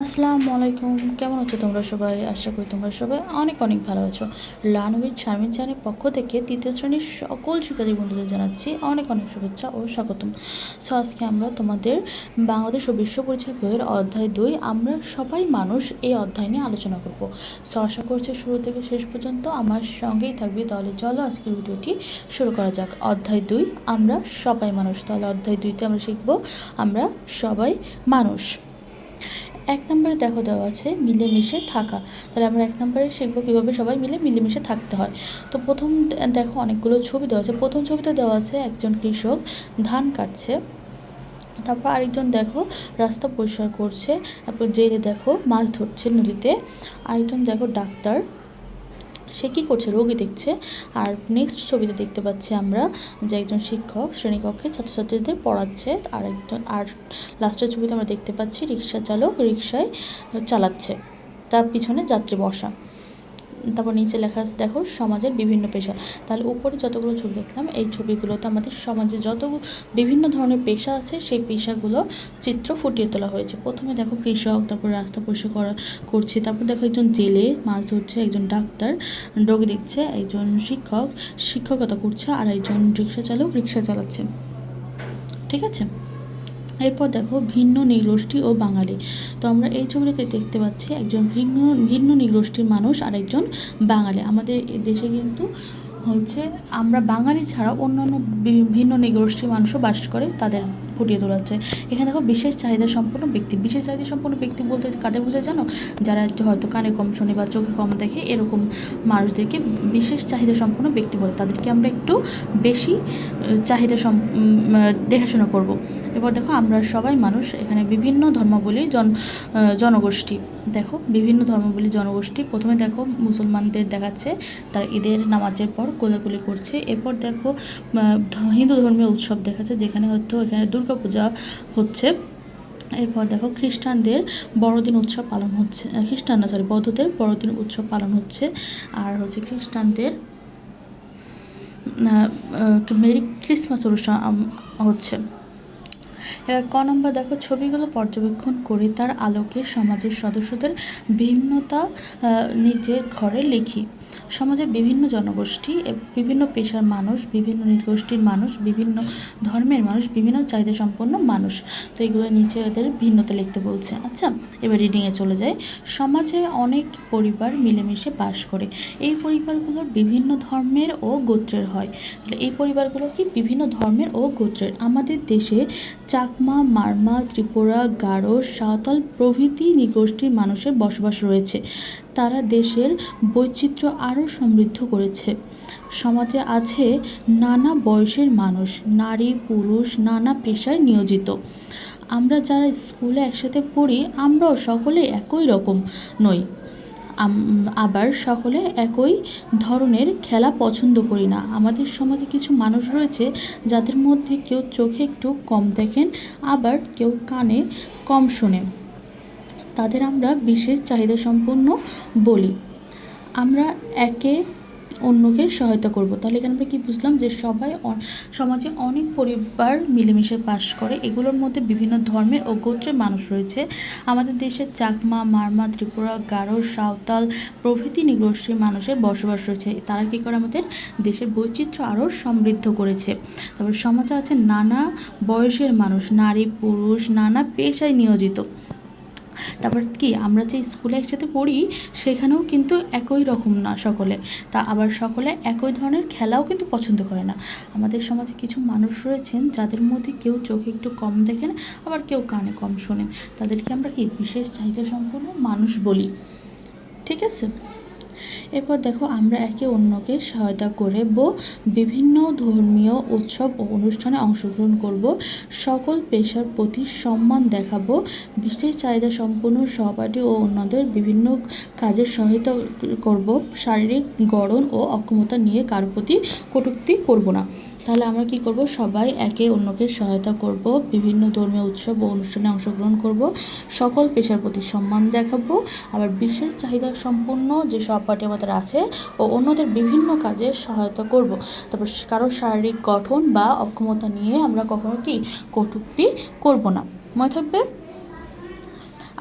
আসসালামু আলাইকুম। কেমন আছো তোমরা সবাই? আশা করি তোমরা সবাই অনেক অনেক ভালো আছো। লানবির শারমিন চ্যানেলের পক্ষ থেকে তৃতীয় শ্রেণির সকল শিক্ষার্থী বন্ধুদের জানাচ্ছি অনেক অনেক শুভেচ্ছা ও স্বাগতম। সো আজকে আমরা তোমাদের বাংলাদেশ ও বিশ্ব পরিচয় বইয়ের অধ্যায় দুই, আমরা সবাই মানুষ এই অধ্যায় নিয়ে আলোচনা করব। সো আশা করছি শুরু থেকে শেষ পর্যন্ত আমার সঙ্গেই থাকবে। তাহলে চলো আজকের ভিডিওটি শুরু করা যাক। অধ্যায় দুই, আমরা সবাই মানুষ। তাহলে অধ্যায় দুইতে আমরা শিখব, আমরা সবাই মানুষ। এক নম্বরে দেখো দেওয়া আছে, মিলেমিশে থাকা। তাহলে আমরা এক নম্বরে শিখব কীভাবে সবাই মিলে মিলেমিশে থাকতে হয়। তো প্রথম দেখো অনেকগুলো ছবি দেওয়া আছে। প্রথম ছবিতে দেওয়া আছে একজন কৃষক ধান কাটছে। তারপর আরেকজন দেখো রাস্তা পরিষ্কার করছে। তারপর জেলে দেখো মাছ ধরছে নদীতে। আরেকজন দেখো ডাক্তার। সে কী করছে? রোগী দেখছে। আর নেক্সট ছবিতে দেখতে পাচ্ছি আমরা যে একজন শিক্ষক শ্রেণীকক্ষে ছাত্রছাত্রীদের পড়াচ্ছে। আর একজন আর লাস্টের ছবিতে আমরা দেখতে পাচ্ছি রিক্সা চালক রিক্সায় চালাচ্ছে। তার পিছনে যাত্রী বসা। তারপর নিচে লেখা আছে, দেখো, সমাজের বিভিন্ন পেশা। তাহলে উপরে যতগুলো ছবি দেখলাম, এই ছবিগুলোতে আমাদের সমাজে যত বিভিন্ন ধরনের পেশা আছে, সেই পেশাগুলো চিত্র ফুটিয়ে তোলা হয়েছে। প্রথমে দেখো কৃষক, তারপর রাস্তা পরিষ্কার করা করছে, তারপর দেখো একজন জেলে মাছ ধরছে, একজন ডাক্তার রোগী দেখছে, একজন শিক্ষক, শিক্ষকতা করছে, আর একজন রিক্সা চালক রিক্সা চালাচ্ছে। ঠিক আছে? এরপর দেখো ভিন্ন নৃগোষ্ঠী ও বাঙালি। তো আমরা এই ছবিটাতে দেখতে পাচ্ছি একজন ভিন্ন ভিন্ন নৃগোষ্ঠীর মানুষ আর একজন বাঙালি। আমাদের দেশে কিন্তু হচ্ছে আমরা বাঙালি ছাড়া অন্যান্য ভিন্ন নৃগোষ্ঠীর মানুষও বাস করে তাদের ফুটিয়ে তোলা হচ্ছে এখানে দেখো বিশেষ চাহিদা সম্পন্ন ব্যক্তি। বিশেষ চাহিদা সম্পন্ন ব্যক্তি বলতে কাদের বোঝায় জানো? যারা হয়তো কানে কম শোনে বা চোখে কম দেখে এরকম মানুষদেরকে বিশেষ চাহিদা সম্পন্ন ব্যক্তি বলে। তাদেরকে আমরা একটু বেশি চাহিদা সম দেখাশোনা করব। এবার দেখো আমরা সবাই মানুষ, এখানে বিভিন্ন ধর্মাবলী জন জনগোষ্ঠী। দেখো বিভিন্ন ধর্মাবলী জনগোষ্ঠী। প্রথমে দেখো মুসলমানদের দেখাচ্ছে, তার ঈদের নামাজের পর কোলাকুলি করছে। এরপর দেখো হিন্দু ধর্মীয় উৎসব দেখাচ্ছে, যেখানে হয়তো এখানে দুর্গাপূজা হচ্ছে। এরপর দেখো খ্রিস্টানদের বড়দিন উৎসব পালন হচ্ছে খ্রিস্টান না সরি বৌদ্ধদের বড়দিন উৎসব পালন হচ্ছে। আর হচ্ছে খ্রিস্টানদের মেরি ক্রিসমাস অনুষ্ঠান হচ্ছে। এবার ক নম্বর দেখো, ছবিগুলো পর্যবেক্ষণ করে, তার আলোকে সমাজের সদস্যদের ভিন্নতা নিজের ঘরে লিখি। সমাজের বিভিন্ন জনগোষ্ঠী বিভিন্ন পেশার মানুষ, বিভিন্ন নৃগোষ্ঠীর মানুষ, বিভিন্ন ধর্মের মানুষ, বিভিন্ন চাহিদা সম্পন্ন মানুষ। তো এগুলো নিচে ওদের ভিন্নতা লিখতে বলছে। আচ্ছা এবার রিডিংয়ে চলে যায় সমাজে অনেক পরিবার মিলেমিশে বাস করে। এই পরিবারগুলো বিভিন্ন ধর্মের ও গোত্রের হয়। তাহলে এই পরিবারগুলো কি বিভিন্ন ধর্মের ও গোত্রের? আমাদের দেশে চাকমা, মারমা, ত্রিপুরা, গারো, সাঁওতাল প্রভৃতি নৃগোষ্ঠীর মানুষের বসবাস রয়েছে। তারা দেশের বৈচিত্র্য আরও সমৃদ্ধ করেছে। সমাজে আছে নানা বয়সের মানুষ, নারী, পুরুষ, নানা পেশায় নিয়োজিত। আমরা যারা স্কুলে একসাথে পড়ি, আমরাও সকলে একই রকম নই। আবার সকলে একই ধরনের খেলা পছন্দ করি না। আমাদের সমাজে কিছু মানুষ রয়েছে যাদের মধ্যে কেউ চোখে একটু কম দেখেন, আবার কেউ কানে কম শোনেন। তাদের আমরা বিশেষ চাহিদা সম্পন্ন বলি। আমরা একে অন্যকে সহায়তা করব। তাহলে এখানে আমরা কী বুঝলাম যে সবাই সমাজে অনেক পরিবার মিলেমিশে বাস করে। এগুলোর মধ্যে বিভিন্ন ধর্মের ও গোত্রের মানুষ রয়েছে। আমাদের দেশে চাকমা, মারমা, ত্রিপুরা, গারো, সাঁওতাল প্রভৃতি নিগোষ্ঠীর মানুষের বসবাস রয়েছে। তারা কী করে আমাদের দেশের বৈচিত্র্য আরও সমৃদ্ধ করেছে। তারপর সমাজে আছে নানা বয়সের মানুষ, নারী, পুরুষ, নানা পেশায় নিয়োজিত। তারপর কি, আমরা যে স্কুলে একসাথে পড়ি, সেখানেও কিন্তু একই রকম না সকলে। তা আবার সকলে একই ধরনের খেলাও কিন্তু পছন্দ করে না। আমাদের সমাজে কিছু মানুষ রয়েছেন, যাদের মধ্যে কেউ চোখে একটু কম দেখেন, আবার কেউ কানে কম শোনেন। তাদেরকে আমরা কি বিশেষ চাহিদা সম্পন্ন মানুষ বলি? ঠিক আছে? এরপর দেখো আমরা একে অন্যকে সহায়তা করে বিভিন্ন ধর্মীয় উৎসব ও অনুষ্ঠানে অংশগ্রহণ করব। সকল পেশার প্রতি সম্মান দেখাবো। বিশেষ চাহিদা সম্পন্ন সহপাঠী ও অন্যদের বিভিন্ন কাজের সহায়তা করব। শারীরিক গড়ন ও অক্ষমতা নিয়ে কার প্রতি কটূক্তি করব না। তাহলে আমরা কি করব? সবাই একে অন্যকে সহায়তা করব। বিভিন্ন ধর্মীয় উৎসব ও অনুষ্ঠানে অংশগ্রহণ করব। সকল পেশার প্রতি সম্মান দেখাবো। আবার বিশেষ চাহিদা সম্পন্ন যে সহপাঠী আমাদের আছে ও অন্যদের বিভিন্ন কাজে সহায়তা করব। তারপর কারও শারীরিক গঠন বা অক্ষমতা নিয়ে আমরা কখনো কি কটুক্তি করব না। মনে থাকবে?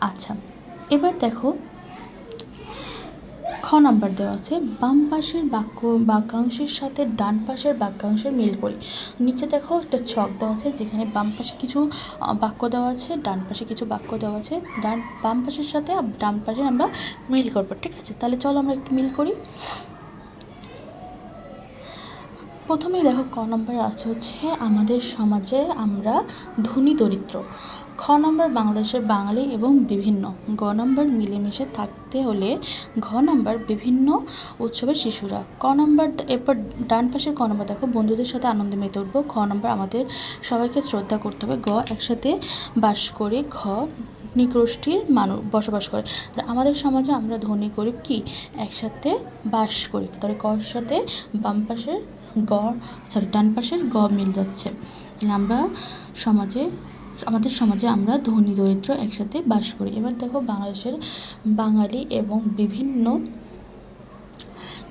আচ্ছা এবার দেখো খ নাম্বার দেওয়া আছে, বাম পাশের বাক্য, বাক্যাংশের সাথে ডান পাশের বাক্যাংশের মিল করি। নিচে দেখো একটা ছক দেওয়া আছে, যেখানে বাম পাশে কিছু বাক্য দেওয়া আছে, ডান পাশে কিছু বাক্য দেওয়া আছে, ডান, বাম পাশের সাথে ডান পাশে আমরা মিল করব, ঠিক আছে? তাহলে চলো আমরা একটু মিল করি। প্রথমেই দেখো ক নম্বরে আছে হচ্ছে, আমাদের সমাজে আমরা ধনী দরিদ্র। খ নম্বর বাংলাদেশের বাঙালি এবং বিভিন্ন। গ নম্বর মিলেমিশে থাকতে হলে ঘ নম্বর বিভিন্ন উৎসবের শিশুরা। ক নম্বর এরপর ডান পাশের ক নম্বর দেখো, বন্ধুদের সাথে আনন্দে মেতে উঠবো। খ নম্বর আমাদের সবাইকে শ্রদ্ধা করতে হবে। গ একসাথে বাস করে ঘ নিকোষ্ঠীর মানুষ বসবাস করে। আমাদের সমাজে আমরা ধনী, গরিব কি? একসাথে বাস করি। তাহলে কর সাথে বাম পাশের গ সরি ডান পাশের গ মিল যাচ্ছে। আমরা সমাজে আমাদের সমাজে আমরা ধনী দরিদ্র একসাথে বাস করি। এবার দেখো বাংলাদেশের বাঙালি এবং বিভিন্ন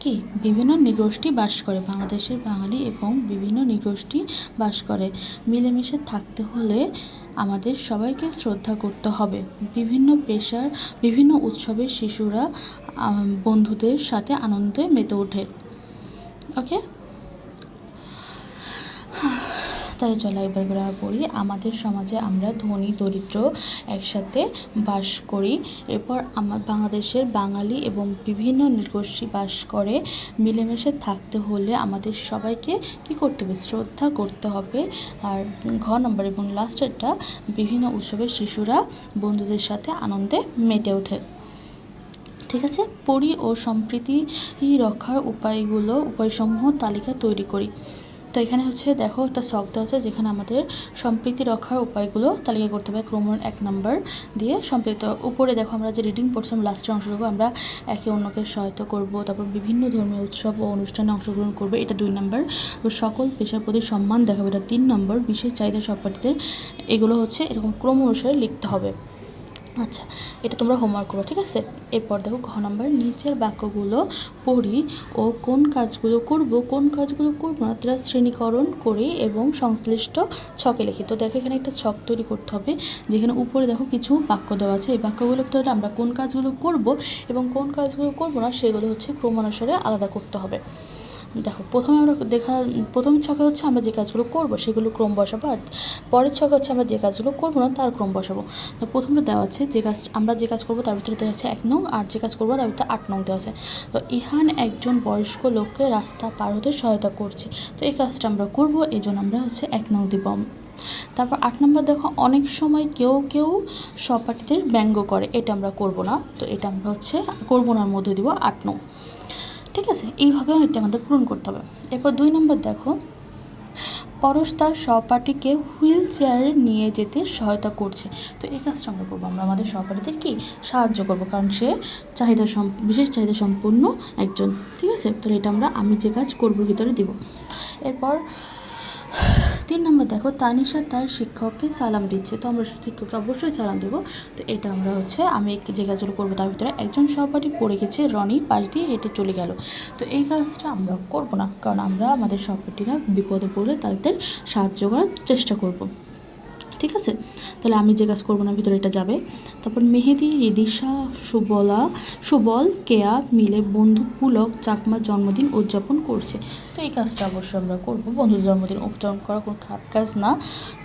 কি? বিভিন্ন নৃগোষ্ঠী বাস করে। বাংলাদেশের বাঙালি এবং বিভিন্ন নৃগোষ্ঠী বাস করে। মিলেমিশে থাকতে হলে আমাদের সবাইকে শ্রদ্ধা করতে হবে। বিভিন্ন পেশার, বিভিন্ন উৎসবের শিশুরা বন্ধুদের সাথে আনন্দে মেতে ওঠে। ওকে তাই চলো এবার পড়ি, আমাদের সমাজে আমরা ধনী, দরিদ্র একসাথে বাস করি। এরপর আমার বাংলাদেশের বাঙালি এবং বিভিন্ন নৃগোষ্ঠী বাস করে। মিলেমিশে থাকতে হলে আমাদের সবাইকে কী করতে হবে? শ্রদ্ধা করতে হবে। আর ঘ নম্বর এবং লাস্টেরটা বিভিন্ন উৎসবের শিশুরা বন্ধুদের সাথে আনন্দে মেতে ওঠে। ঠিক আছে? পরি ও সম্প্রীতি রক্ষার উপায়গুলো, উপায়সমূহ তালিকা তৈরি করি। তো এখানে হচ্ছে দেখো একটা শব্দ আছে যেখানে আমাদের সম্প্রীতি রক্ষার উপায়গুলো তালিকা করতে হবে। ক্রমণ এক নম্বর দিয়ে সম্প্রীতি উপরে দেখো আমরা যে রিডিং পড়ছিলাম লাস্টের অংশটুকু আমরা একে অন্যকে সহায়তা করব, তারপর বিভিন্ন ধর্মীয় উৎসব ও অনুষ্ঠানে অংশগ্রহণ করবে, এটা দুই নম্বর। তো সকল পেশার প্রতি সম্মান দেখাবে, এটা তিন নম্বর। বিশেষ চাহিদা সহপাঠীদের এগুলো হচ্ছে এরকম ক্রম অনুসারে লিখতে হবে। আচ্ছা এটা তোমরা হোমওয়ার্ক করো, ঠিক আছে? এরপর দেখো ঘ নম্বর নিচের বাক্যগুলো পড়ি ও কোন কাজগুলো করব, কোন কাজগুলো করব না, তারা শ্রেণীকরণ করে এবং সংশ্লিষ্ট ছকে লিখি। তো দেখো এখানে একটা ছক তৈরি করতে হবে, যেখানে উপরে দেখো কিছু বাক্য দেওয়া আছে। এই বাক্যগুলো তো আমরা কোন কাজগুলো করব এবং কোন কাজগুলো করব না, সেগুলো হচ্ছে ক্রমানুসারে আলাদা করতে হবে। দেখো, প্রথমে আমরা দেখা, প্রথম ছকে হচ্ছে আমরা যে কাজগুলো করব সেগুলো ক্রম বসাবো আর পরের ছকে হচ্ছে আমরা যে কাজগুলো করব না তার ক্রম বসাবো। তো প্রথমটা দেওয়া আছে যে কাজ, আমরা যে কাজ করব তার ভিতরে দেওয়া আছে এক নং আর যে কাজ করব তার ভিতরে আট নং দেওয়া আছে। তো ইহান একজন বয়স্ক লোককে রাস্তা পার হতে সহায়তা করছে। তো এই কাজটা আমরা করব, এই জন্য আমরা হচ্ছে এক নং দিব তারপর আট নম্বর দেখো, অনেক সময় কেউ কেউ সহপাঠীদের ব্যঙ্গ করে, এটা আমরা করব না। তো এটা আমরা হচ্ছে করব নার মধ্যে দিব আট নং। ঠিক আছে? এইভাবে এটা আমাদের পূরণ করতে হবে। এরপর দুই নম্বর দেখো। পরশ তার সহপাঠীকে হুইল চেয়ারে নিয়ে যেতে সহায়তা করছে। তো এই কাজটা আমরা করব। আমরা আমাদের সহপাঠীদের কি? সাহায্য করব। কারণ সে চাহিদা বিশেষ চাহিদা সম্পন্ন একজন। ঠিক আছে? তো এটা আমরা আমি যে কাজ করব ভিতরে দিব। এরপর তিন নম্বর দেখো, তানিশা তার শিক্ষককে সালাম দিচ্ছে। তো আমরা শিক্ষককে অবশ্যই সালাম দেবো। তো এটা আমরা হচ্ছে, আমি যে কাজগুলো করব তার ভিতরে। একজন সহপাঠী পড়ে গেছে, রনি পাশ দিয়ে হেঁটে চলে গেল। তো এই কাজটা আমরা করব না, কারণ আমরা আমাদের সহপাঠীরা বিপদে পড়লে তাদের সাহায্য করার চেষ্টা করব। ঠিক আছে? তাহলে আমি যে কাজ করব না, ভিতরে এটা যাবে। তারপর মেহেদি, রিদিশা, সুবলা, সুবল, কেয়া মিলে বন্ধু পুলক চাকমার জন্মদিন উদযাপন করছে। তো এই কাজটা অবশ্যই আমরা করব। বন্ধুর জন্মদিন উদযাপন করা কোনো খারাপ কাজ না।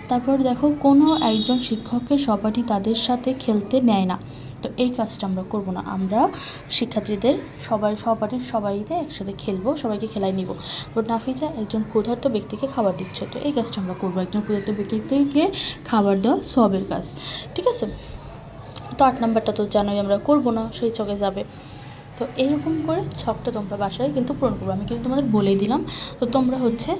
তারপর দেখো, কোনো একজন শিক্ষককে সবারই তাদের সাথে খেলতে নেয় না। তো এই কাজটা আমরা করব না। আমরা শিক্ষার্থীদের সবাই, সহপাঠীর সবাইতে একসাথে খেলব, সবাইকে খেলায় নিব। তো নাফিজা একজন ক্ষুধার্ত ব্যক্তিকে খাবার দিচ্ছ, তো এই কাজটা আমরা করব। একজন ক্ষুধার্ত ব্যক্তিকে খাবার দেওয়া সবের কাজ, ঠিক আছে? তো আট নাম্বারটা তো জানোই আমরা করব না, সেই চকে যাবে। তো এইরকম করে ছকটা তোমরা বাসায় কিন্তু পূরণ করব। আমি কিন্তু তোমাদের বলেই দিলাম। তো তোমরা হচ্ছে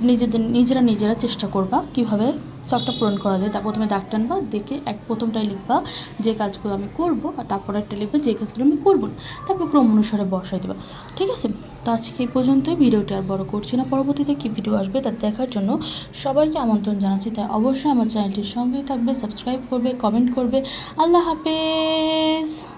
নিজেদের, নিজেরা নিজেরা চেষ্টা করবা কীভাবে ছকটা পূরণ করা যায়। তা প্রথমে দাগ টানবা, দেখে এক প্রথমটাই লিখবা যে কাজগুলো আমি করব আর তারপরে একটা লিখবে যে কাজগুলো আমি করব না। তারপর ক্রম অনুসারে বসাই দেবা। ঠিক আছে? তো আজকে এই পর্যন্তই। ভিডিওটি আর বড় করছি না। পরবর্তীতে কী ভিডিও আসবে তা দেখার জন্য সবাইকে আমন্ত্রণ জানাচ্ছি। তাই অবশ্যই আমার চ্যানেলটির সঙ্গেই থাকবে, সাবস্ক্রাইব করবে, কমেন্ট করবে। আল্লাহ হাফেজ!